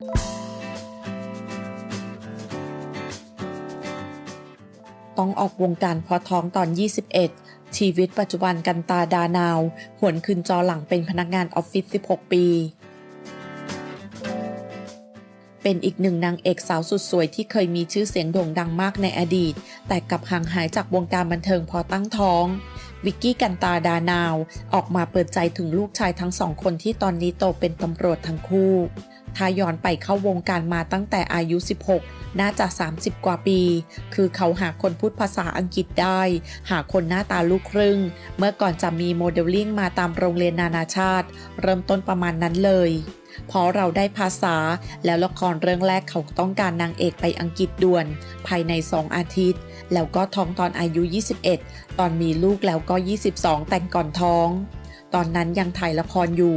ต้องออกวงการพอท้องตอน 21 ชีวิตปัจจุบันกันตาดานาว หวนคืนจอหลังเป็นพนักงานออฟฟิศ 16 ปี เป็นอีกหนึ่งนางเอกสาวสุดสวยที่เคยมีชื่อเสียงโด่งดังมากในอดีต แต่กลับห่างหายจากวงการบันเทิงพอตั้งท้องวิกกี้กันตาดานาว ออกมาเปิดใจถึงลูกชายทั้งสองคนที่ตอนนี้โตเป็นตำรวจทั้งคู่ ถ้าย้อนไปเข้าวงการมาตั้งแต่อายุ 16 น่าจะ 30 กว่าปี คือเขาหาคนพูดภาษาอังกฤษได้ หาคนหน้าตาลูกครึ่ง เมื่อก่อนจะมีโมเดลลิ่งมาตามโรงเรียนนานาชาติ เริ่มต้นประมาณนั้นเลยเพราะเราได้ภาษาแล้วละครเรื่องแรกเขาต้องการนางเอกไปอังกฤษด่วน ภายใน 2 อาทิตย์ แล้วก็ท้องตอนอายุ 21 ตอนมีลูกแล้วก็ 22 แต่งก่อนท้อง ตอนนั้นยังถ่ายละครอยู่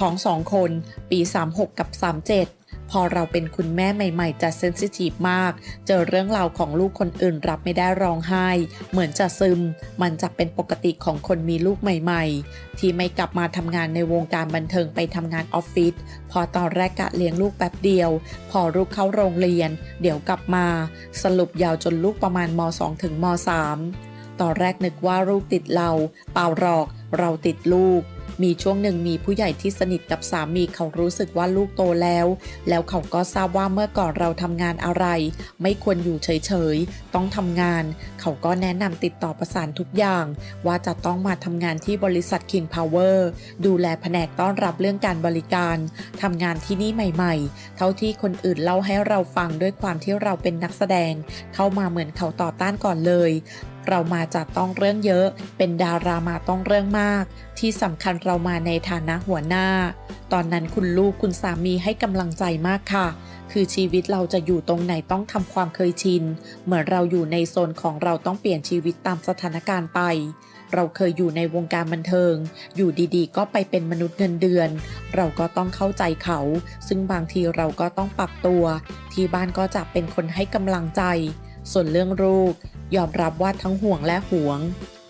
ท้องสองคนปี 36 กับ 37 พอเราเป็นคุณแม่ใหม่ๆ จะเซนซิทีฟมาก เจอเรื่องราวของลูกคนอื่นรับไม่ได้ร้องไห้ เหมือนจะซึม มันจะเป็นปกติของคนมีลูกใหม่ๆ ที่ไม่กลับมาทำงานในวงการบันเทิงไปทำงานออฟฟิศพอตอนแรกกะเลี้ยงลูกแป๊บเดียว พอลูกเข้าโรงเรียน เดี๋ยวกลับมา สรุปยาวจนลูกประมาณม 2 ถึงม 3 ตอนแรกนึกว่าลูกติดเรา เปล่าหรอก เราติดลูก มีช่วงหนึ่งมีผู้ใหญ่ที่สนิทกับสามีเขารู้สึกว่าลูกโตแล้ว แล้วเขาก็ทราบว่าเมื่อก่อนเราทำงานอะไร ไม่ควรอยู่เฉยๆ ต้องทำงาน เขาก็แนะนำติดต่อประสานทุกอย่าง ว่าจะต้องมาทำงานที่บริษัท King Power ดูแลแผนกต้อนรับเรื่องการบริการทำงานที่นี่ใหม่ๆ เท่าที่คนอื่นเล่าให้เราฟังด้วยความที่เราเป็นนักแสดง เข้ามาเหมือนเขาต่อต้านก่อนเลย เรามาจะต้องเรื่องเยอะ เป็นดารามาต้องเรื่องมาก ที่สำคัญเรามาในฐานะหัวหน้า ตอนนั้นคุณลูกคุณสามีให้กำลังใจมากค่ะ คือชีวิตเราจะอยู่ตรงไหนต้องทำความเคยชิน เหมือนเราอยู่ในโซนของเราต้องเปลี่ยนชีวิตตามสถานการณ์ไปเราเคยอยู่ในวงการบันเทิง อยู่ดีๆ ก็ไปเป็นมนุษย์เงินเดือน เราก็ต้องเข้าใจเขา ซึ่งบางทีเราก็ต้องปรับตัว ที่บ้านก็จะเป็นคนให้กำลังใจ ส่วนเรื่องลูก ยอมรับว่าทั้งห่วงและหวง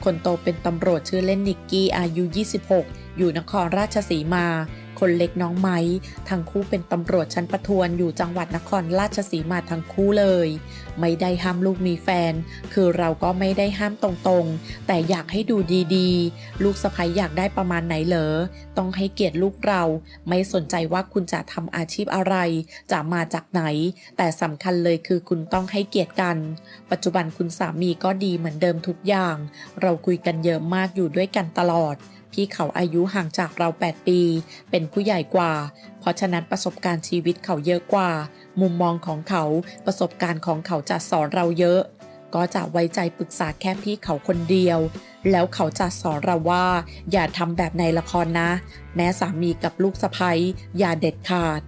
คนโตเป็นตำรวจชื่อเล่นนิกกี้อายุ 26 อยู่นครราชสีมา คนเล็กน้องไม้ทั้งคู่เป็นตำรวจชั้นประทวนอยู่จังหวัดนครราชสีมาทั้งคู่เลย ไม่ได้ห้ามลูกมีแฟน คือเราก็ไม่ได้ห้ามตรงๆ แต่อยากให้ดูดีๆ ลูกสะใภ้อยากได้ประมาณไหนเหรอต้องให้เกียรติลูกเรา ไม่สนใจว่าคุณจะทำอาชีพอะไร จะมาจากไหน แต่สำคัญเลยคือคุณต้องให้เกียรติกัน ปัจจุบันคุณสามีก็ดีเหมือนเดิมทุกอย่าง เราคุยกันเยอะมากอยู่ด้วยกันตลอด พี่เขาอายุห่างจากเรา 8 ปี เป็นผู้ใหญ่กว่า เพราะฉะนั้นประสบการณ์ชีวิตเขาเยอะกว่า มุมมองของเขา ประสบการณ์ของเขาจะสอนเราเยอะ ก็จะไว้ใจปรึกษาแค่พี่เขาคนเดียว แล้วเขาจะสอนเราว่า อย่าทำแบบในละครนะ แม้สามีกับลูกสะใภ้อย่าเด็ดขาด